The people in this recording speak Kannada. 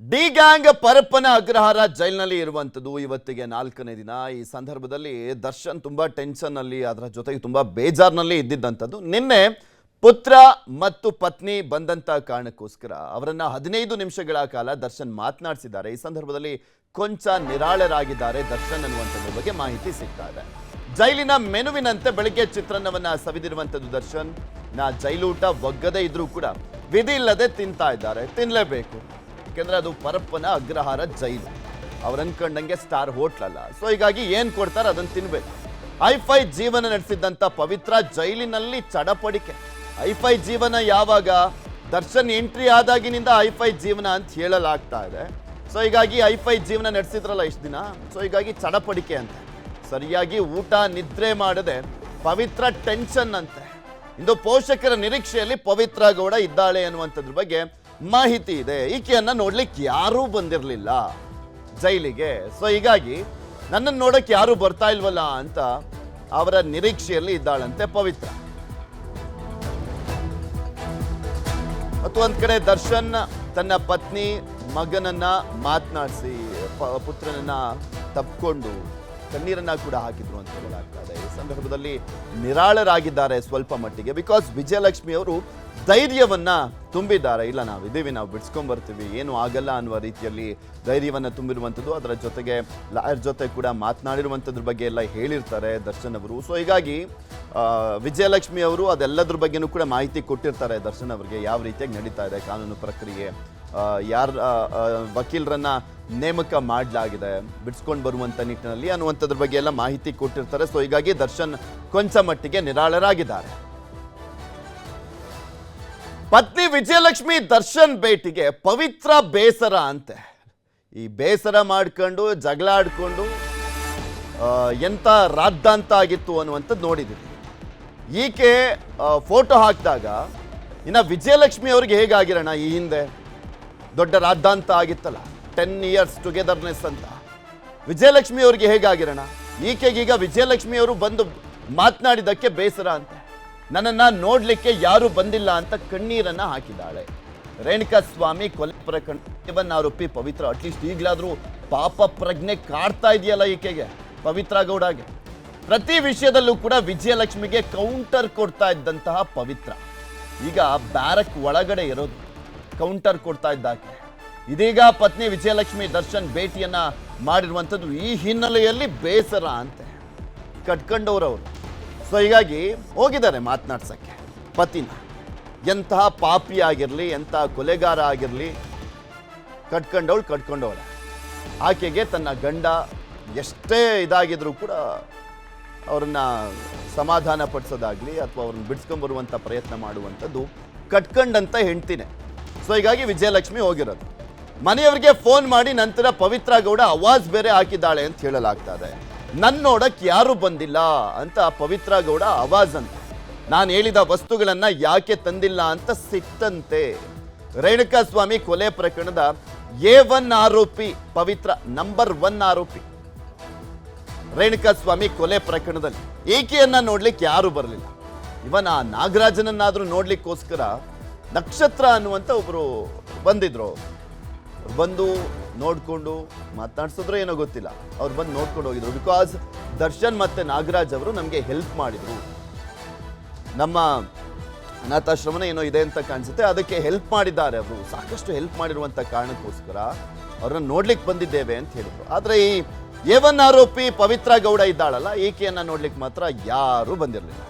ಡಿ ಗ್ಯಾಂಗ್ ಪರಪ್ಪನ ಅಗ್ರಹಾರ ಜೈಲಿನಲ್ಲಿ ಇರುವಂಥದ್ದು ಇವತ್ತಿಗೆ ನಾಲ್ಕನೇ ದಿನ. ಈ ಸಂದರ್ಭದಲ್ಲಿ ದರ್ಶನ್ ತುಂಬಾ ಟೆನ್ಷನ್ ಅಲ್ಲಿ, ಅದರ ಜೊತೆಗೆ ತುಂಬಾ ಬೇಜಾರ್ನಲ್ಲಿ ಇದ್ದಿದ್ದಂಥದ್ದು. ನಿನ್ನೆ ಪುತ್ರ ಮತ್ತು ಪತ್ನಿ ಬಂದಂತ ಕಾರಣಕ್ಕೋಸ್ಕರ ಅವರನ್ನ ಹದಿನೈದು ನಿಮಿಷಗಳ ಕಾಲ ದರ್ಶನ್ ಮಾತನಾಡಿಸಿದ್ದಾರೆ. ಈ ಸಂದರ್ಭದಲ್ಲಿ ಕೊಂಚ ನಿರಾಳರಾಗಿದ್ದಾರೆ ದರ್ಶನ್ ಅನ್ನುವಂಥದ್ರ ಬಗ್ಗೆ ಮಾಹಿತಿ ಸಿಗ್ತಾ ಇದೆ. ಜೈಲಿನ ಮೆನುವಿನಂತೆ ಬೆಳಗ್ಗೆ ಚಿತ್ರಾನ್ನವನ್ನ ಸವಿದಿರುವಂಥದ್ದು ದರ್ಶನ್. ನಾ ಜೈಲೂಟ ಒಗ್ಗದೇ ಇದ್ರೂ ಕೂಡ ವಿಧಿ ಇಲ್ಲದೆ ತಿಂತಾ ಇದ್ದಾರೆ. ತಿನ್ಲೇಬೇಕು. ಯಾಕೆಂದ್ರೆ ಅದು ಪರಪ್ಪನ ಅಗ್ರಹಾರ ಜೈಲು. ಅವ್ರು ಅನ್ಕೊಂಡಂಗೆ ಸ್ಟಾರ್ ಹೋಟ್ಲ್ ಅಲ್ಲ. ಸೊ ಹೀಗಾಗಿ ಏನು ಕೊಡ್ತಾರೆ ಅದನ್ನ ತಿನ್ಬೇಕು. ಐಫೈ ಜೀವನ ನಡೆಸಿದ್ದಂತ ಪವಿತ್ರ ಜೈಲಿನಲ್ಲಿ ಚಡಪಡಿಕೆ. ಐಫೈ ಜೀವನ ಯಾವಾಗ? ದರ್ಶನ್ ಎಂಟ್ರಿ ಆದಾಗಿನಿಂದ ಐಫೈ ಜೀವನ ಅಂತ ಹೇಳಲಾಗ್ತಾ ಇದೆ. ಸೊ ಹೀಗಾಗಿ ಐಫೈ ಜೀವನ ನಡೆಸಿದ್ರಲ್ಲ ಇಷ್ಟು ದಿನ? ಸೊ ಹೀಗಾಗಿ ಚಡಪಡಿಕೆ ಅಂತ. ಸರಿಯಾಗಿ ಊಟ, ನಿದ್ರೆ ಮಾಡದೆ ಪವಿತ್ರ ಟೆನ್ಷನ್ ಅಂತೆ. ಇಂದು ಪೋಷಕರ ನಿರೀಕ್ಷೆಯಲ್ಲಿ ಪವಿತ್ರ ಗೌಡ ಇದ್ದಾಳೆ ಅನ್ನುವಂಥದ್ರ ಬಗ್ಗೆ ಮಾಹಿತಿ ಇದೆ. ಈಕೆಯನ್ನು ನೋಡ್ಲಿಕ್ಕೆ ಯಾರೂ ಬಂದಿರಲಿಲ್ಲ. ಜೈಲಿಗೆ. ಸೊ ಹೀಗಾಗಿ ನನ್ನನ್ನು ನೋಡಕ್ಕೆ ಯಾರು ಬರ್ತಾ ಇಲ್ವಲ್ಲ ಅಂತ ಅವರ ನಿರೀಕ್ಷೆಯಲ್ಲಿ ಇದ್ದಾಳಂತೆ ಪವಿತ್ರ. ಮತ್ತು ಒಂದು ಕಡೆ ದರ್ಶನ್ ತನ್ನ ಪತ್ನಿ ಮಗನನ್ನ ಮಾತನಾಡಿಸಿ ಪುತ್ರನನ್ನ ತಪ್ಕೊಂಡು ಕಣ್ಣೀರನ್ನ ಕೂಡ ಹಾಕಿದ್ರು ಅಂತ ಹೇಳಲಾಗ್ತಾ ಇದೆ. ಈ ಸಂದರ್ಭದಲ್ಲಿ ನಿರಾಳರಾಗಿದ್ದಾರೆ ಸ್ವಲ್ಪ ಮಟ್ಟಿಗೆ ಬಿಕಾಸ್ ವಿಜಯಲಕ್ಷ್ಮಿ ಅವರು ಧೈರ್ಯವನ್ನ ತುಂಬಿದ್ದಾರೆ. ಇಲ್ಲ, ನಾವು ಇದೀವಿ ನಾವು ಬಿಡ್ಸ್ಕೊಂಡ್ ಬರ್ತೀವಿ. ಏನು ಆಗಲ್ಲ ಅನ್ನುವ ರೀತಿಯಲ್ಲಿ ಧೈರ್ಯವನ್ನ ತುಂಬಿರುವಂಥದ್ದು ಅದರ ಜೊತೆಗೆ ಲಾಯರ್ ಜೊತೆ ಕೂಡ ಮಾತನಾಡಿರುವಂಥದ್ರ ಬಗ್ಗೆ ಎಲ್ಲ ಹೇಳಿರ್ತಾರೆ ದರ್ಶನ್ ಅವರು. ಸೊ ಹೀಗಾಗಿ ವಿಜಯಲಕ್ಷ್ಮಿ ಅವರು ಅದೆಲ್ಲದ್ರ ಬಗ್ಗೆನೂ ಕೂಡ ಮಾಹಿತಿ ಕೊಟ್ಟಿರ್ತಾರೆ ದರ್ಶನ್ ಅವರಿಗೆ. ಯಾವ ರೀತಿಯಾಗಿ ನಡೀತಾ ಇದೆ ಕಾನೂನು ಪ್ರಕ್ರಿಯೆ. ಯಾರ ವಕೀಲರನ್ನ ನೇಮಕ ಮಾಡಲಾಗಿದೆ. ಬಿಡಿಸ್ಕೊಂಡು ಬರುವಂಥ ನಿಟ್ಟಿನಲ್ಲಿ ಅನ್ನುವಂಥದ್ರ ಬಗ್ಗೆ ಎಲ್ಲ ಮಾಹಿತಿ ಕೊಟ್ಟಿರ್ತಾರೆ. ಸೊ ಹೀಗಾಗಿ ದರ್ಶನ್ ಕೊಂಚ ಮಟ್ಟಿಗೆ ನಿರಾಳರಾಗಿದ್ದಾರೆ. ಪತ್ನಿ ವಿಜಯಲಕ್ಷ್ಮಿ ದರ್ಶನ್ ಭೇಟಿಗೆ ಪವಿತ್ರ ಬೇಸರ ಅಂತೆ. ಈ ಬೇಸರ ಮಾಡ್ಕೊಂಡು ಜಗಳ ಆಡ್ಕೊಂಡು ಎಂಥ ರಾದ್ದಾಂತ ಆಗಿತ್ತು ಅನ್ನುವಂಥದ್ದು ನೋಡಿದ್ದೀವಿ ಈಕೆ ಫೋಟೋ ಹಾಕಿದಾಗ, ಇನ್ನು ವಿಜಯಲಕ್ಷ್ಮಿ ಅವ್ರಿಗೆ ಹೇಗಾಗಿರೋಣ ಈ ಹಿಂದೆ? ದೊಡ್ಡ ರಾದ್ದಾಂತ ಆಗಿತ್ತಲ್ಲ. ಟೆನ್ ಇಯರ್ಸ್ ಟುಗೆದರ್ನೆಸ್ ಅಂತ. ವಿಜಯಲಕ್ಷ್ಮಿ ಅವ್ರಿಗೆ ಹೇಗಾಗಿರೋಣ? ಈಕೆಗೀಗ ವಿಜಯಲಕ್ಷ್ಮಿ ಅವರು ಬಂದು ಮಾತನಾಡಿದ್ದಕ್ಕೆ ಬೇಸರ ಅಂತೆ. ನನ್ನನ್ನು ನೋಡಲಿಕ್ಕೆ ಯಾರು ಬಂದಿಲ್ಲ ಅಂತ ಕಣ್ಣೀರನ್ನು ಹಾಕಿದ್ದಾಳೆ. ರೇಣುಕಾ ಸ್ವಾಮಿ ಕೊಲೆ ಪ್ರಕರಣ ಆರೋಪಿ ಪವಿತ್ರ ಅಟ್ಲೀಸ್ಟ್ ಈಗಲಾದರೂ ಪಾಪ ಪ್ರಜ್ಞೆ ಕಾಡ್ತಾ ಇದೆಯಲ್ಲ ಈಕೆಗೆ, ಪವಿತ್ರ ಗೌಡಗೆ. ಪ್ರತಿ ವಿಷಯದಲ್ಲೂ ಕೂಡ ವಿಜಯಲಕ್ಷ್ಮಿಗೆ ಕೌಂಟರ್ ಕೊಡ್ತಾ ಇದ್ದಂತಹ ಪವಿತ್ರ. ಈಗ ಬ್ಯಾರಕ್ ಒಳಗಡೆ ಇರೋದು ಕೌಂಟರ್ ಕೊಡ್ತಾ ಇದ್ದಾಕೆ. ಇದೀಗ ಪತ್ನಿ ವಿಜಯಲಕ್ಷ್ಮಿ ದರ್ಶನ್ ಭೇಟಿಯನ್ನ ಮಾಡಿರುವಂಥದ್ದು ಈ ಹಿನ್ನೆಲೆಯಲ್ಲಿ ಬೇಸರ ಅಂತೆ. ಕಟ್ಕೊಂಡವ್ರವ್ರು. ಸೊ ಹೀಗಾಗಿ ಹೋಗಿದ್ದಾರೆ ಮಾತನಾಡ್ಸೋಕ್ಕೆ. ಪತಿನ. ಎಂತಹ ಪಾಪಿ ಆಗಿರಲಿ ಎಂತಹ ಕೊಲೆಗಾರ ಆಗಿರಲಿ, ಕಟ್ಕೊಂಡವಳು ಕಟ್ಕೊಂಡವಳೆ. ಆಕೆಗೆ ತನ್ನ ಗಂಡ ಎಷ್ಟೇ ಇದಾಗಿದ್ರೂ ಕೂಡ ಅವ್ರನ್ನ ಸಮಾಧಾನ ಪಡಿಸೋದಾಗ್ಲಿ ಅಥವಾ ಅವ್ರನ್ನ ಬಿಡಿಸ್ಕೊಂಬರುವಂಥ ಪ್ರಯತ್ನ ಮಾಡುವಂಥದ್ದು ಕಟ್ಕೊಂಡಂತ ಹೆಂಡ್ತಿನೇ. ಸೊ ಹೀಗಾಗಿ ವಿಜಯಲಕ್ಷ್ಮಿ ಹೋಗಿರೋದು. ಮನೆಯವರಿಗೆ ಫೋನ್ ಮಾಡಿ ನಂತರ ಪವಿತ್ರ ಗೌಡ ಅವಾಜ್ ಬೇರೆ ಹಾಕಿದ್ದಾಳೆ ಅಂತ ಹೇಳಲಾಗ್ತಾ ಇದೆ ನನ್ನ ನೋಡಕ್ ಯಾರು ಬಂದಿಲ್ಲ ಅಂತ ಪವಿತ್ರ ಗೌಡ ಅವಾಜ್ ಅಂತ ನಾನು ಹೇಳಿದ ವಸ್ತುಗಳನ್ನ ಯಾಕೆ ತಂದಿಲ್ಲ ಅಂತ ಸಿಟ್ಟಂತೆ. ರೇಣುಕಾ ಸ್ವಾಮಿ ಕೊಲೆ ಪ್ರಕರಣದ ಎ ಒನ್ ಆರೋಪಿ ಪವಿತ್ರ ನಂಬರ್ ಒನ್ ಆರೋಪಿ. ರೇಣುಕಾ ಸ್ವಾಮಿ ಕೊಲೆ ಪ್ರಕರಣದಲ್ಲಿ ಈಕೆಯನ್ನ ನೋಡ್ಲಿಕ್ಕೆ ಯಾರು ಬರಲಿಲ್ಲ. ಇವನ್ ಆ ನಾಗರಾಜನನ್ನಾದ್ರೂ ನೋಡ್ಲಿಕ್ಕೋಸ್ಕರ ನಕ್ಷತ್ರ ಅನ್ನುವಂತ ಒಬ್ರು ಬಂದಿದ್ರು. ಬಂದು ನೋಡಿಕೊಂಡು ಮಾತನಾಡ್ಸಿದ್ರು ಏನೋ ಗೊತ್ತಿಲ್ಲ. ಅವ್ರು ಬಂದು ನೋಡ್ಕೊಂಡು ಹೋಗಿದ್ರು. ಬಿಕಾಸ್ ದರ್ಶನ್ ಮತ್ತು ನಾಗರಾಜ್ ಅವರು ನಮಗೆ ಹೆಲ್ಪ್ ಮಾಡಿದರು. ನಮ್ಮ ಅನಾಥಾಶ್ರಮನ ಏನೋ ಇದೆ ಅಂತ ಕಾಣಿಸುತ್ತೆ. ಅದಕ್ಕೆ ಹೆಲ್ಪ್ ಮಾಡಿದ್ದಾರೆ ಅವರು. ಸಾಕಷ್ಟು ಹೆಲ್ಪ್ ಮಾಡಿರುವಂಥ ಕಾರಣಕ್ಕೋಸ್ಕರ ಅವ್ರನ್ನ ನೋಡ್ಲಿಕ್ಕೆ ಬಂದಿದ್ದೇವೆ ಅಂತ ಹೇಳಿದ್ರು. ಆದರೆ ಈ ಏವನ್ ಆರೋಪಿ ಪವಿತ್ರ ಗೌಡ ಇದ್ದಾಳಲ್ಲ ಈಕೆಯನ್ನು ನೋಡ್ಲಿಕ್ಕೆ ಮಾತ್ರ ಯಾರೂ ಬಂದಿರಲಿಲ್ಲ.